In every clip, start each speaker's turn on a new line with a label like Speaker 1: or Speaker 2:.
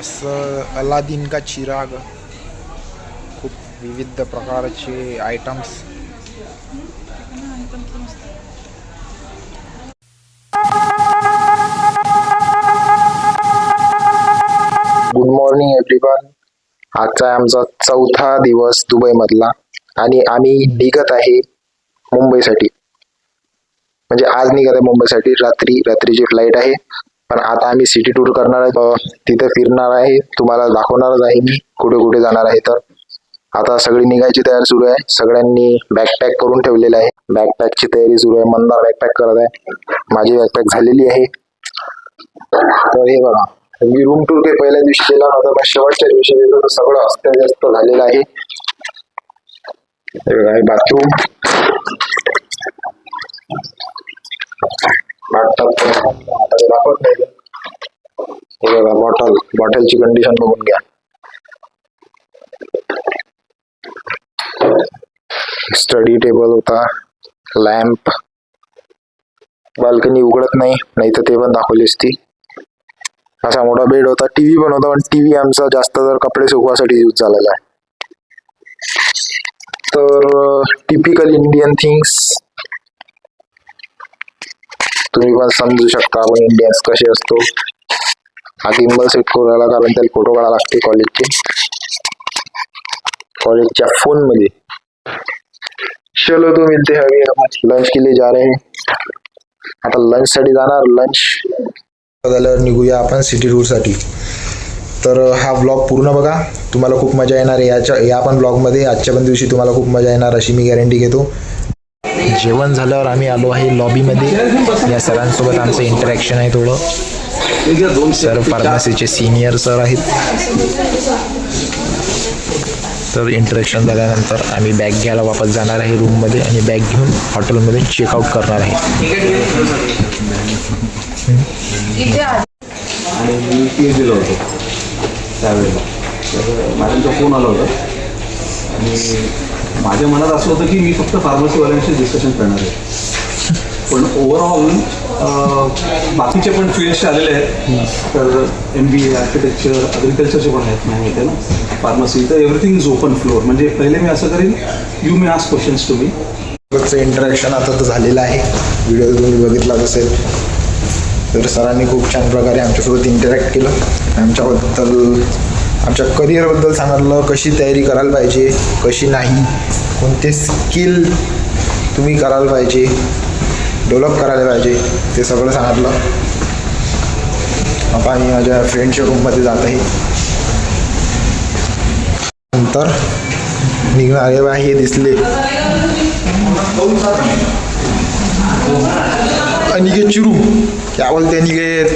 Speaker 1: असं अलादीन का चिराग खूप विविध प्रकारचे आयटम्स गुड मॉर्निंग एव्हरीवन आजचा आहे आमचा चौथा दिवस दुबईमधला आणि आम्ही निघत आहे मुंबईसाठी. म्हणजे आज निघत आहे मुंबईसाठी. रात्री रात्रीची फ्लाईट आहे पण आता आम्ही सिटी टूर करणार आहे. तिथे फिरणार आहे. तुम्हाला दाखवणारच आहे मी कुठे कुठे जाणार आहे तर. आता सगळी निघायची तयारी सुरू आहे. सगळ्यांनी बॅकपॅक करून ठेवलेलं आहे. बॅकपॅकची तयारी सुरू आहे. मंदार बॅकपॅक करत आहे. माझी बॅकपॅक झालेली आहे. तर हे बघा. मी रूम टूर काही पहिल्या दिवशी केला नव्हता पण शेवटच्या दिवशी गेलो तर सगळं अस्तव्यस्त झालेलं आहे. हे बघा हे बाथरूम दाखवत नाही हे बघा बॉटल बॉटलची कंडिशन बघून घ्या स्टडी टेबल होता. लॅम्प बाल्कनी उघडत नाही. नाही तर ते पण दाखवली ती. असा मोठा बेड होता. टीव्ही पण होता पण टीव्ही आमचा जास्त तर कपडे सुकवासाठी यूज झालेला आहे. तर टिपिकल इंडियन थिंग्स तुम्ही पण समजू शकता आपण इंडियन्स कसे असतो. हा गिम्बल सेट करू कारण त्याला फोटो काढायला लागते कॉलेजचे कॉलेजच्या फोनमध्ये. चलो तो मिलते हैं लंच के लिए जा रहे हैं. आता लंच साठी जाणार लंच झाल्यावर निघूया आपण सिटी टूरसाठी तर हा ब्लॉग पूर्ण बघा. तुम्हाला खूप मजा येणार आहे. याच्या या पण ब्लॉगमध्ये आजच्या पण दिवशी तुम्हाला खूप मजा येणार अशी मी गॅरंटी घेतो. जेवण झाल्यावर आम्ही आलो आहे लॉबीमध्ये. या सरांसोबत आमचं इंटरॅक्शन आहे थोडं. सर फार्मसीचे सिनियर सर आहेत. तर इंटरेक्शन झाल्यानंतर आम्ही बॅग घ्यायला वापस जाणार आहे रूममध्ये आणि बॅग घेऊन हॉटेलमध्ये चेकआउट करणार आहे.
Speaker 2: आणि मी दिलं होतं. त्यावेळेला. तर मॅडमचा फोन आला होता. आणि माझ्या मनात असं होतं की मी फक्त फार्मसीवाल्यांशी डिस्कशन करणार आहे. पण ओव्हरऑल बाकीचे पण फील्डचे आलेले आहेत तर एम बी ए आर्किटेक्चर अग्रिकल्चरचे पण आहेत नाही माहिती ना फार्मसी तर एव्हरीथिंग इज ओपन फ्लोअर म्हणजे पहिले मी असं करेन you may ask questions to me
Speaker 1: interaction आता तर झालेलं आहे. व्हिडिओ तुम्ही बघितलाच असेल. तर सरांनी खूप छान प्रकारे आमच्यासोबत इंटरॅक्ट केलं. आमच्याबद्दल आमच्या करिअरबद्दल सांगितलं कशी तयारी करायला पाहिजे कशी नाही कोणते स्किल तुम्ही करायला पाहिजे डेव्हलप करायला पाहिजे ते सगळं सांगितलं. आता मी माझ्या फ्रेंडच्या रूममध्ये जात आहे. नंतर निघणारे अरे बा हे दिसले. अनिकेत चिरू. क्या बोलते अनिकेत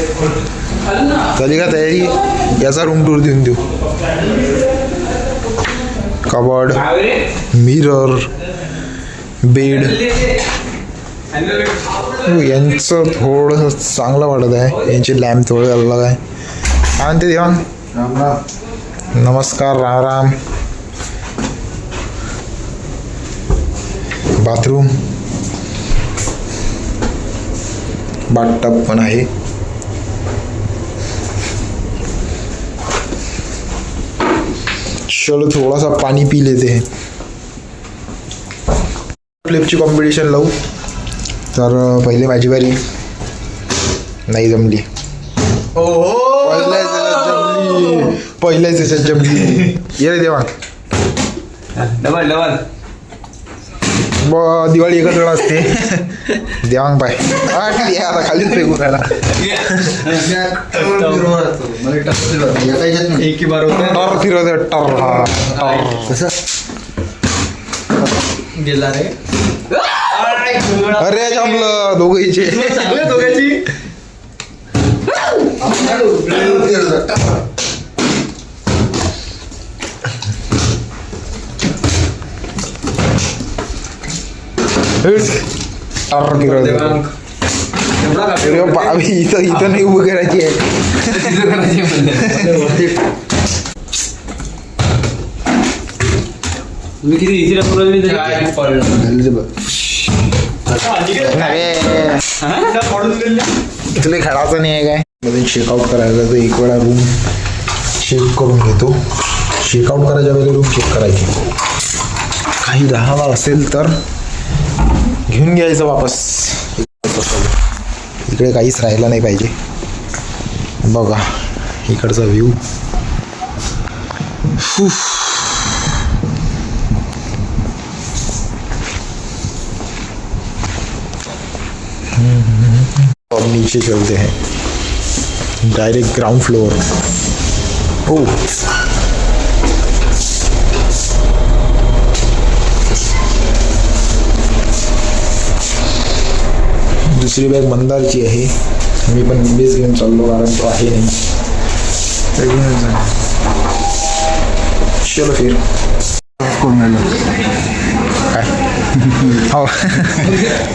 Speaker 1: झाली का तयारी? याचा रूम टूर देऊन देऊ. कबड मिरर बेड यांचं थोडंसं चांगलं वाटत आहे. यांची लॅम्प थोडं अलग आहे. काय म्हणते देवान? नमस्कार राम राम बाथरूम बाथटब पण आहे. चलो थोड़ा सा पानी पी लेते हैं फ्लिपची कॉम्पिटिशन लावू. तर पहिले माझी बारी नाही जमली. पहिल्याच जमली. पहिल्याच याच्यात जमली. ये रे देवा.
Speaker 2: Double double.
Speaker 1: ब दिवाळी एकत्र असते. देवांग पाय. आटली आता खालीच फेकून राहिला.
Speaker 2: एक ही बार
Speaker 1: टर फिरवते टर. हा टर.
Speaker 2: गेला रे
Speaker 1: अरे जमलं. दोघीचे.
Speaker 2: दोघांची
Speaker 1: टर फिरवते अरे बाबी इथं इथं नाही उभं करायची आहे
Speaker 2: मी किती इझी
Speaker 1: अरे तुला खेळायचं नाही आहे काय मध्ये चेकआउट करायला तर एक वेळा रूम चेक करून घेतो चेकआउट करायच्या वेळेला रूम चेक करायची काही राहावा असेल तर घेऊन घ्यायचं वापस. इकडे काहीच राहायला नाही पाहिजे. बघा इकडचा व्ह्यू और नीचे चलते हैं. डायरेक्ट ग्राउंड फ्लोर ओ दुसरी बॅग मंदारची आहे. मी पण निंबेच घेऊन चाललो कारण तो आहे नाही. चलो फिर. हो.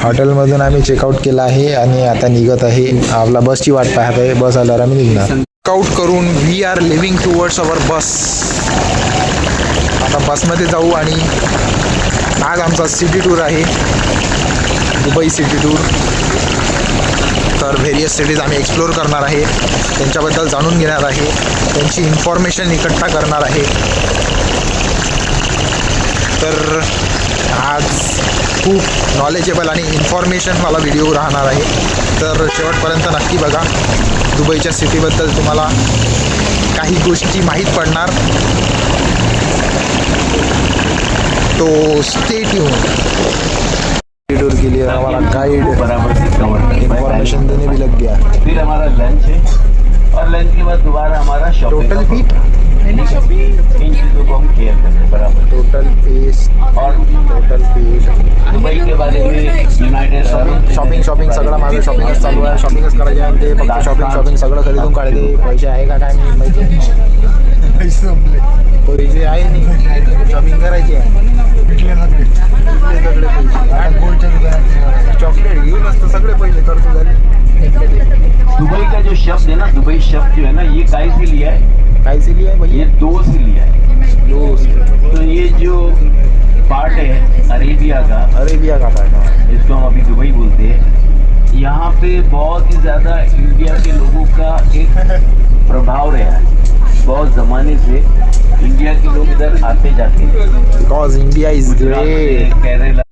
Speaker 1: हॉटेलमधून आम्ही चेकआउट केलं आहे आणि आता निघत आहे. आपला बसची वाट पाहत आहे. बस आल्यावर आम्ही निघणार. चेकआउट करून we are leaving towards our bus आता बसमध्ये जाऊ आणि आज आमचा सिटी टूर आहे. दुबई सिटी टूर तर व्हेरियस सिटीज आम्ही एक्सप्लोअर करणार आहे. त्यांच्याबद्दल जाणून घेणार आहे. त्यांची इन्फॉर्मेशन इकट्ठा करणार आहे. तर आज खूप नॉलेजेबल आणि इन्फॉर्मेशनवाला व्हिडिओ राहणार आहे. तर शेवटपर्यंत नक्की बघा. दुबईच्या सिटीबद्दल तुम्हाला काही गोष्टी माहीत पडणार. तो स्टे ट्यून टूर के लिए हमारा गाइड इन्फॉर्मेशन देने भी लग गया
Speaker 3: फिर हमारा लंच है और लंच के बाद दोबारा हमारा शॉपिंग
Speaker 1: टोटल फी
Speaker 3: इन चीज़ों को हम केयर करते हैं बराबर।
Speaker 1: टोटल फीस
Speaker 3: और
Speaker 1: टोटल फीस
Speaker 3: दुबई के बारे में यूनाइटेड अरब
Speaker 1: शॉपिंग शॉपिंग सगळं माझं शॉपिंगच चालू आहे. शॉपिंगच करायचे आहे ते फक्त शॉपिंग शॉपिंग सगळं खरेदून काढते. पैसे आहे का काय मी माहिती नाही. पैसे आहे नाही. शॉपिंग करायची आहे. भेटले सगळे पैसे चॉकलेट घेऊन असतं सगळे पैसे खर्च झाले.
Speaker 3: दुबई का जो शब्द है ना दुबई शब्द जो है ना ये काय से लिया है
Speaker 1: काय से लिया है भैया
Speaker 3: ये दो से लिया है
Speaker 1: दोस्त.
Speaker 3: तो ये जो पार्ट है अरेबिया का?
Speaker 1: अरेबिया का था
Speaker 3: जिसको हम अभी दुबई बोलते हैं। यहाँ पे बहुत ही ज़्यादा इंडिया के लोगों का एक प्रभाव रहा है। बहुत ज़माने से इंडिया के लोग इधर आते जाते हैं।
Speaker 1: Because India is great
Speaker 3: Kerala.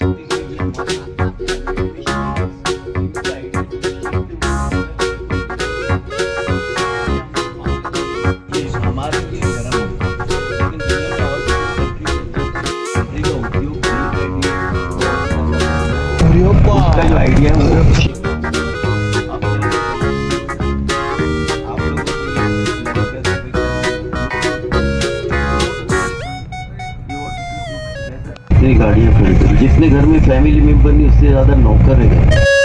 Speaker 3: ये हमारे लिए अपने घर में फैमिली मेंबर नहीं उससे ज्यादा नौकर है।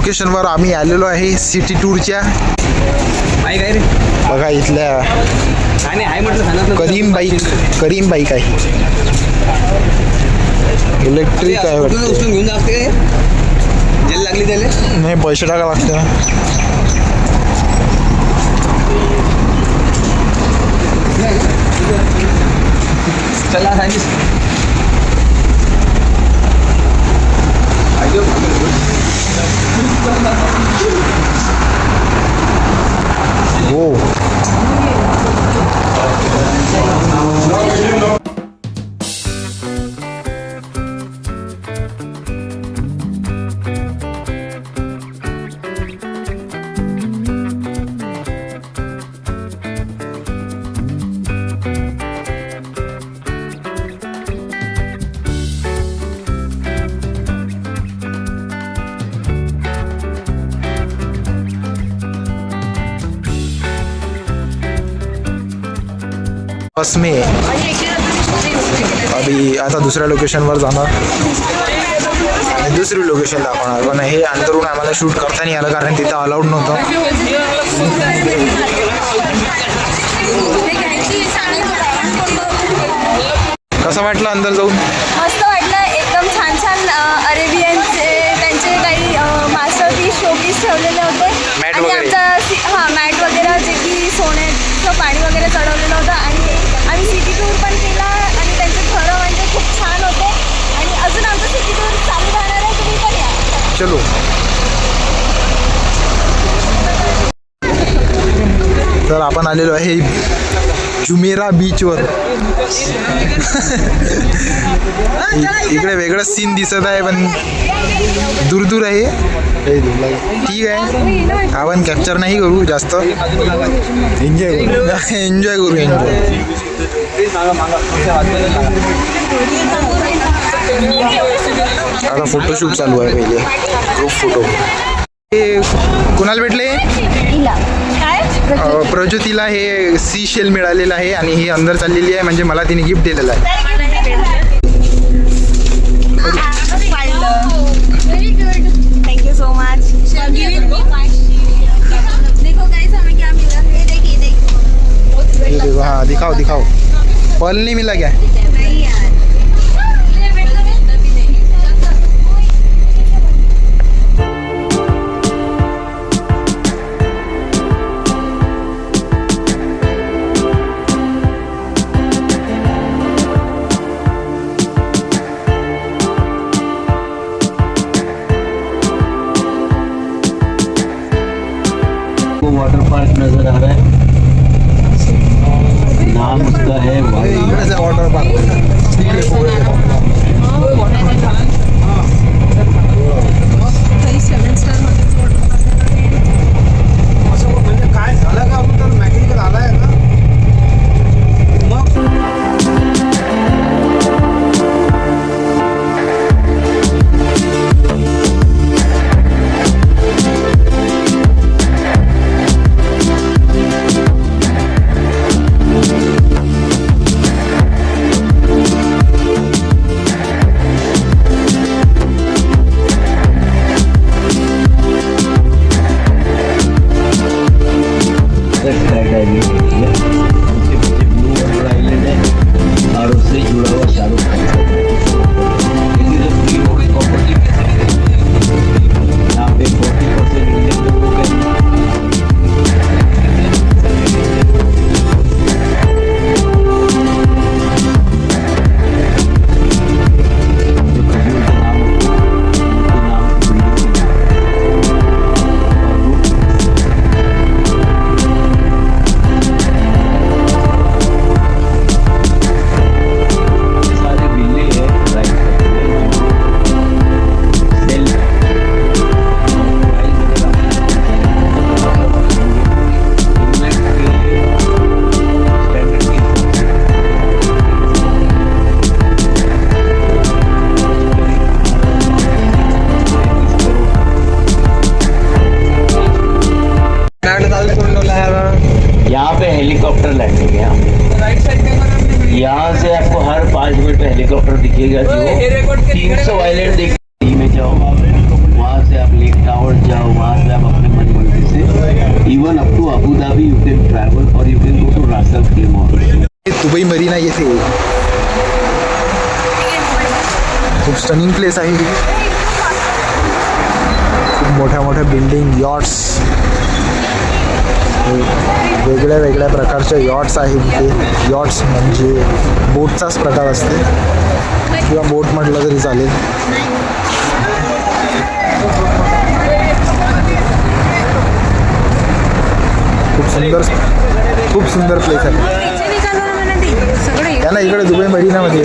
Speaker 1: लोकेशनवर आम्ही आलेलो आहे सिटी टूरच्या.
Speaker 4: आहे काय रे?
Speaker 1: बघा इथल्या करीम बाईक करीम बाईक आहे इलेक्ट्रिक आहे
Speaker 4: उचलून घेऊन जाते काय? जेल लागली त्याला?
Speaker 1: नाही पैसे टाका लागते ना
Speaker 4: चला सांगितलं.
Speaker 1: हो बस में अभी आता दुसऱ्या लोकेशनवर जाणार. आणि दुसरी लोकेशन दाखवणार. पण हे अंतरून आम्हाला शूट करता नाही आलं कारण तिथं अलाउड नव्हतं. कसं वाटलं अंदर जाऊन
Speaker 5: मस्त वाटलं एकदम छान छान अ, अरेबियनचे त्यांचे काही मास्टर पीस शोपीस ठेवलेले होते
Speaker 1: Mat
Speaker 5: आणि
Speaker 1: वगैरे.
Speaker 5: आमचा सि- हा मॅट वगैरे जे की सोन्याचं पाणी वगैरे चढवलेलं होतं आणि आम्ही सिटी टूर पण केला आणि त्यांचे घरं म्हणजे खूप छान होते आणि अजून आमचं सिटी टूर चालू राहणार आहे तुम्ही पण या
Speaker 1: चलो। तर आपण आलेलो आहे जुमेरा बीचवर. इकडे वेगळं सीन दिसत आहे पण दूर दूर आहे. ठीक आहे. आपण कॅप्चर नाही करू जास्त. एन्जॉय करू. एन्जॉय करू एन्जॉय आता फोटोशूट चालू आहे पहिले. ग्रुप फोटो हे कुणाला भेटले? प्रज्योतीला हे सी शेल मिळालेलं आहे आणि ही अंदर चाललेली आहे म्हणजे मला तिने गिफ्ट दिलेलं आहे.
Speaker 5: थैंक यू सो मच देखो गाइस हमें क्या मिला? ये देखिए देखिए
Speaker 1: हे देखो हाँ दिखाओ दिखाओ. पल नहीं मिला क्या?
Speaker 3: वाटर पार्क नज़र आ रहा है। नाम उसका है
Speaker 1: वाटर पार्क
Speaker 3: हाँ। काय झालं का ना यहाँ से आपको हर पाँच मिनट में हेलीकॉप्टर दिखेगा जो तीन सौ आइलैंड देख में जाओ वहाँ से आप लेक टावर जाओ वहाँ से आप अपने मन मर्ज़ी से even up to Abu Dhabi you can travel और यू कैन गो टू रासल के
Speaker 1: दुबई मरीना येथे खूप स्टनिंग प्लेस आहे. ही. खूप मोठ्या मोठ्या बिल्डिंग यॉट्स वेगळ्या वेगळ्या प्रकारच्या यॉट्स आहेत इथे यॉट्स म्हणजे बोटचाच प्रकार असते. किंवा बोट म्हटलं तरी चालेल. खूप सुंदर खूप सुंदर प्लेस आहे. त्याला इकडे दुबई मरीनामध्ये